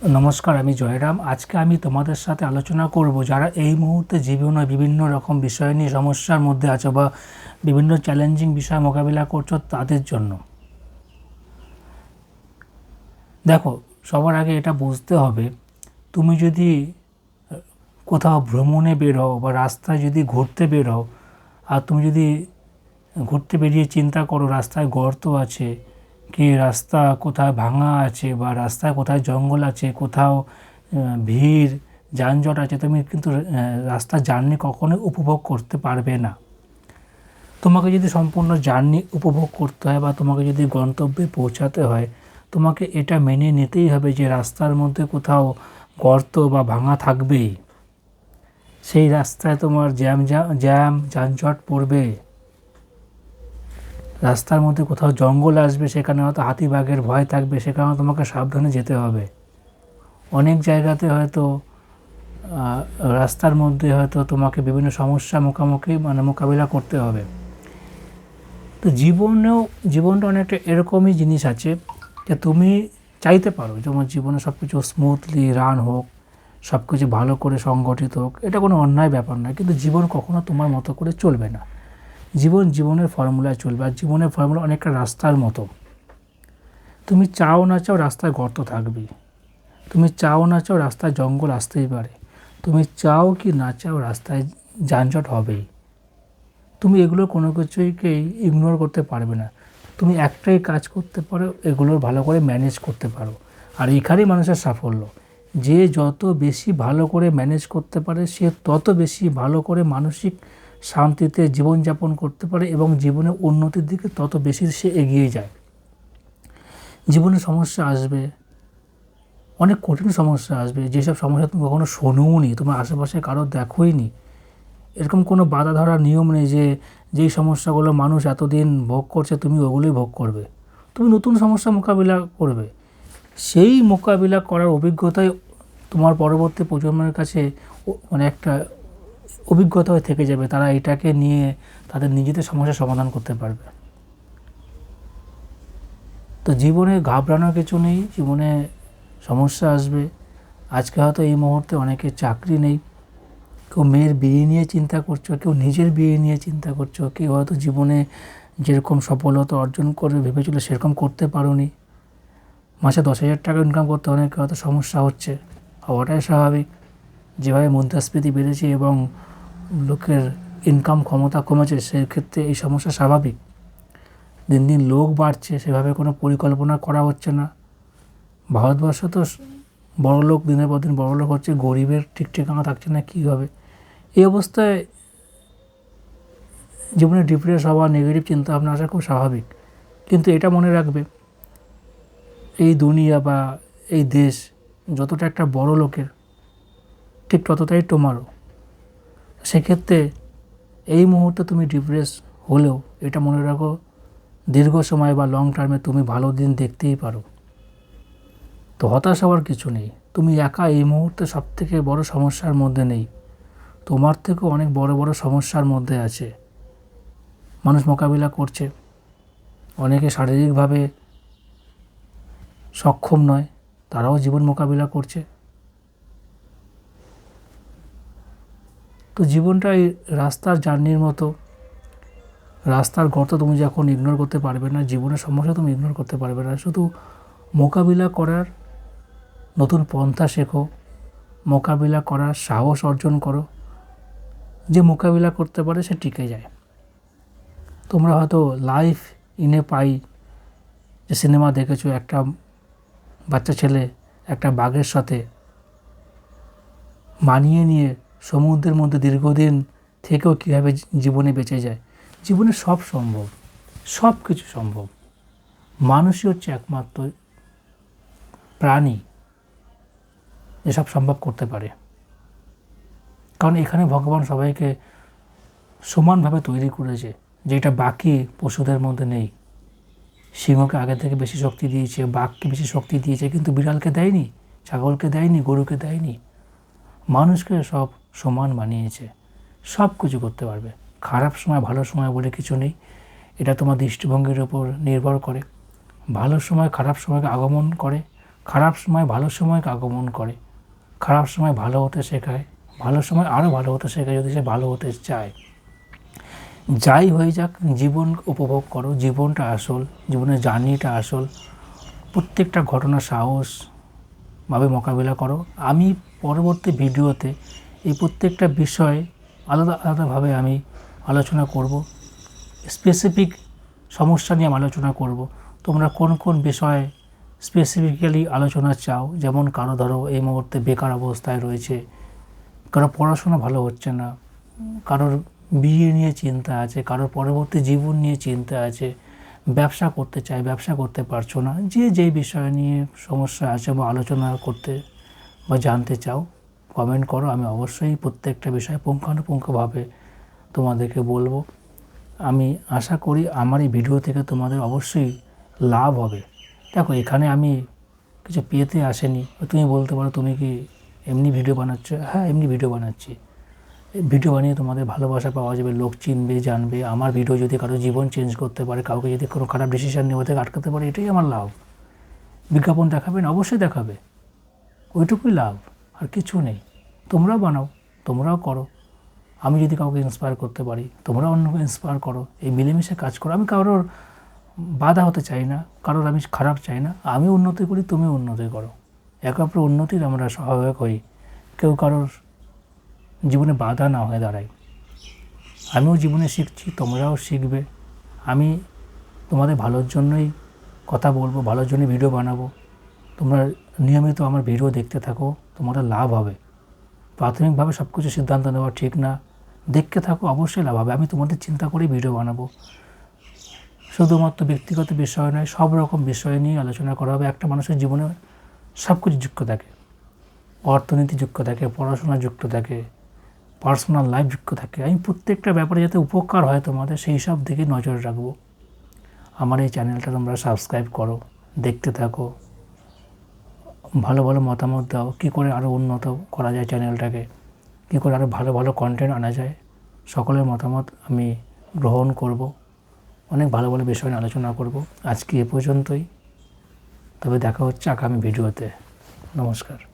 নমস্কার, আমি জয়রাম। আজকে আমি তোমাদের সাথে আলোচনা করব যারা এই মুহূর্তে জীবনে বিভিন্ন রকম বিষয় নিয়ে সমস্যার মধ্যে আছো বা বিভিন্ন চ্যালেঞ্জিং বিষয় মোকাবিলা করছ তাদের জন্য। দেখো, সবার আগে এটা বুঝতে হবে, তুমি যদি কোথাও ভ্রমণে বের বা রাস্তায় যদি ঘুরতে বের আর তুমি যদি ঘুরতে বেরিয়ে চিন্তা করো রাস্তায় গর্ত আছে কি রাস্তা কোথায় ভাঙা আছে বা রাস্তায় কোথায় জঙ্গল আছে, কোথাও ভিড়, যানজট আছে, তুমি কিন্তু রাস্তা জার্নি কখনোই উপভোগ করতে পারবে না। তোমাকে যদি সম্পূর্ণ জার্নি উপভোগ করতে হয় বা তোমাকে যদি গন্তব্যে পৌঁছাতে হয়, তোমাকে এটা মেনে নিতেই হবে যে রাস্তার মধ্যে কোথাও গর্ত বা ভাঙা থাকবেই। সেই রাস্তায় তোমার জ্যাম জ্যাম, যানজট পড়বে। রাস্তার মধ্যে কোথাও জঙ্গল আসবে, সেখানে হয়তো হাতি বাঘের ভয় থাকবে, সেখানে তোমাকে সাবধানে যেতে হবে। অনেক জায়গাতে হয়তো রাস্তার মধ্যে হয়তো তোমাকে বিভিন্ন সমস্যা মুখোমুখি মানে মোকাবিলা করতে হবে। তো জীবনেও, জীবনটা অনেকটা এরকমই জিনিস আছে যে তুমি চাইতে পারো, যেমন জীবনে সব কিছু স্মুথলি রান হোক সব কিছু ভালো করে সংগঠিত হোক, এটা কোনো অন্যায় ব্যাপার নয়, কিন্তু জীবন কখনো তোমার মতো করে চলবে না। জীবন জীবনের ফর্মুলায় চলবে আর জীবনের ফর্মুলা অনেকটা রাস্তার মতো। তুমি চাও না চাও রাস্তায় গর্ত থাকবে তুমি চাও না চাও রাস্তায় জঙ্গল আসতেই পারে। তুমি চাও কি না চাও রাস্তায় যানজট হবেই। তুমি এগুলো কোনো কিছুকেই ইগনোর করতে পারবে না। তুমি একটাই কাজ করতে পারো এগুলোর ভালো করে ম্যানেজ করতে পারো। আর এখানেই মানুষের সাফল্য। যে যত বেশি ভালো করে ম্যানেজ করতে পারে, সে তত বেশি ভালো করে মানসিক শান্তিতে জীবনযাপন করতে পারে এবং জীবনে উন্নতির দিকে তত বেশি সে এগিয়ে যায়। জীবনে সমস্যা আসবে, অনেক কঠিন সমস্যা আসবে। যেসব সমস্যা তুমি কখনো শোনোও নি তোমার আশেপাশে কারও দেখোই নি এরকম কোনো বাধা ধরার নিয়ম নেই যে, যেই সমস্যাগুলো মানুষ এতদিন ভোগ করছে তুমি ওগুলোই ভোগ করবে। তুমি নতুন সমস্যা মোকাবিলা করবে। সেই মোকাবিলা করার অভিজ্ঞতাই তোমার পরবর্তী প্রজন্মের কাছে মানে একটা অভিজ্ঞতা হয়ে থেকে যাবে, তারা এটাকে নিয়ে তাদের নিজেদের সমস্যার সমাধান করতে পারবে। তো জীবনে ঘাবড়ানোর কিছু নেই, জীবনে সমস্যা আসবে। আজকে হয়তো এই মুহূর্তে অনেকে চাকরি নেই, কেউ মেয়ের বিয়ে নিয়ে চিন্তা করছ, কেউ নিজের বিয়ে নিয়ে চিন্তা করছ, কেউ হয়তো জীবনে যেরকম সফলতা অর্জন করবে, ভেবেছিল সেরকম করতে পারোনি। মাসে দশ হাজার টাকা ইনকাম করতে অনেক হয়তো সমস্যা হচ্ছে, হওয়াটাই স্বাভাবিক। যেভাবে মুদ্রাস্ফীতি বেড়েছে এবং লোকের ইনকাম ক্ষমতা কমেছে, সেক্ষেত্রে এই সমস্যা স্বাভাবিক। দিন দিন লোক বাড়ছে, সেভাবে কোনো পরিকল্পনা করা হচ্ছে না। ভারতবর্ষ তো বড় লোক দিনের পর দিন বড় লোক হচ্ছে, গরিবের ঠিক ঠিকানা থাকছে না, কী হবে? এই অবস্থায় জীবনে ডিপ্রেস হওয়া নেগেটিভ চিন্তা ভাবনা আসা খুব স্বাভাবিক। কিন্তু এটা মনে রাখবে, এই দুনিয়া বা এই দেশ যতটা একটা বড় লোকের ঠিক ততটাই তোমারও সেক্ষেত্রে এই মুহূর্তে তুমি ডিপ্রেস হলেও এটা মনে রাখো, দীর্ঘ সময় বা লং টার্মে তুমি ভালো দিন দেখতেই পারো। তো হতাশ হওয়ার কিছু নেই। তুমি একা এই মুহূর্তে সব থেকে বড় সমস্যার মধ্যে নেই। তোমার থেকেও অনেক বড় বড় সমস্যার মধ্যে আছে। মানুষ মোকাবিলা করছে। অনেকে শারীরিকভাবে সক্ষম নয়, তারাও জীবন মোকাবিলা করছে। তো জীবনটা এই রাস্তার জার্নির মতো, রাস্তার গর্ত তুমি যখন ইগনোর করতে পারবে না, জীবনের সমস্যা তুমি ইগনোর করতে পারবে না। শুধু মোকাবিলা করার নতুন পন্থা শেখো, মোকাবিলা করার সাহস অর্জন করো। যে মোকাবিলা করতে পারে সে টিকে যায়। তোমরা হয়তো লাইফ ইনে পাই যে সিনেমা দেখেছ, একটা বাচ্চা ছেলে একটা বাঘের সাথে মানিয়ে নিয়ে সমুদ্রের মধ্যে দীর্ঘদিন থেকেও কীভাবে জীবনে বেঁচে যায়, জীবনে সব সম্ভব, সব কিছু সম্ভব। মানুষই হচ্ছে একমাত্র প্রাণী এসব সম্ভব করতে পারে। কারণ এখানে ভগবান সবাইকে সমানভাবে তৈরি করেছে যেটা বাকি পশুদের মধ্যে নেই। সিংহকে আগে থেকে বেশি শক্তি দিয়েছে, বাঘকে বেশি শক্তি দিয়েছে, কিন্তু বিড়ালকে দেয়নি, ছাগলকে দেয়নি, গরুকে দেয়নি। মানুষকে সব সমান বানিয়েছে, সব কিছু করতে পারবে। খারাপ সময়, ভালো সময় বলে কিছু নেই। এটা তোমার দৃষ্টিভঙ্গির উপর নির্ভর করে। ভালো সময়, খারাপ সময়কে আগমন করে। খারাপ সময়, ভালো সময়কে আগমন করে। খারাপ সময় ভালো হতে শেখায়। ভালো সময় আরও ভালো হতে শেখায় যদি সে ভালো হতে চায়। যাই হয়ে যাক, জীবন উপভোগ করো। জীবনটা আসল, জীবনের জার্নিটা আসল। প্রত্যেকটা ঘটনা সাহস ভাবে মোকাবিলা করো। আমি পরবর্তী ভিডিওতে এই প্রত্যেকটা বিষয় আলাদা, আলাদাভাবে আমি আলোচনা করব। স্পেসিফিক সমস্যা নিয়ে আমি আলোচনা করব। তোমরা কোন কোন বিষয়ে স্পেসিফিক্যালি আলোচনা চাও? যেমন কারও ধরো এই মুহূর্তে বেকার অবস্থায় রয়েছে, কারও পড়াশোনা ভালো হচ্ছে না, কারোর বিয়ে নিয়ে চিন্তা আছে, কারোর পরবর্তী জীবন নিয়ে চিন্তা আছে, ব্যবসা করতে চায়, ব্যবসা করতে পারছ না, যে যেই বিষয় নিয়ে সমস্যা আছে বা আলোচনা করতে বা জানতে চাও কমেন্ট করো, আমি অবশ্যই প্রত্যেকটা বিষয় পুঙ্খানুপুঙ্খভাবে তোমাদেরকে বলব। আমি আশা করি আমার এই ভিডিও থেকে তোমাদের অবশ্যই লাভ হবে। দেখো, এখানে আমি কিছু পেতে আসেনি। তুমি বলতে পারো, তুমি কি এমনি ভিডিও বানাচ্ছ? হ্যাঁ এমনি ভিডিও বানাচ্ছি। ভিডিও বানিয়ে তোমাদের ভালোবাসা পাওয়া যাবে, লোক চিনবে, জানবে। আমার ভিডিও যদি কারও জীবন চেঞ্জ করতে পারে, কাউকে যদি কোনো খারাপ ডিসিশন নেওয়া থেকে আটকাতে পারে, এটাই আমার লাভ। বিজ্ঞাপন দেখাবেন, অবশ্যই দেখাবে। ওইটুকুই লাভ। আর কিছু নেই। তোমরাও বানাও, তোমরাও করো। আমি যদি কাউকে ইন্সপায়ার করতে পারি, তোমরা অন্যকে ইন্সপায়ার করো। এই মিলেমিশে কাজ করো। আমি কারোর বাধা হতে চাই না, কারোর আমি খারাপ চাই না। আমি উন্নতি করি, তুমি উন্নতি করো। একে অপরের উন্নতির আমরা সহায়ক হই। কেউ কারোর জীবনে বাধা না হয়ে দাঁড়ায়। আমিও জীবনে শিখছি, তোমরাও শিখবে। আমি তোমাদের ভালোর জন্যই কথা বলব, ভালোর জন্যই ভিডিও বানাবো। তোমরা নিয়মিত আমার ভিডিও দেখতে থাকো। তোমাদের লাভ হবে। প্রাথমিকভাবে সব কিছু সিদ্ধান্ত নেওয়া ঠিক না। দেখতে থাকো, অবশ্যই লাভ হবে। আমি তোমাদের চিন্তা করেই ভিডিও বানাবো। শুধুমাত্র ব্যক্তিগত বিষয় নয়, সব রকম বিষয় নিয়ে আলোচনা করা হবে। একটা মানুষের জীবনে সব কিছু যুক্ত থাকে। অর্থনীতি যুক্ত থাকে, পড়াশোনা যুক্ত থাকে, পার্সোনাল লাইফ যুক্ত থাকে। আমি প্রত্যেকটা ব্যাপারে যাতে উপকার হয় তোমাদের, সেই সব দিকে নজর রাখব। আমার এই চ্যানেলটা তোমরা সাবস্ক্রাইব করো, দেখতে থাকো। ভালো ভালো মতামত দাও। কী করে আরও উন্নত করা যায় চ্যানেলটাকে? কী করে আরও ভালো ভালো কন্টেন্ট আনা যায়? সকলের মতামত আমি গ্রহণ করব। অনেক ভালো ভালো বিষয় নিয়ে আলোচনা করব। আজকে এ পর্যন্তই। তবে দেখা হচ্ছে আগামী ভিডিওতে। নমস্কার।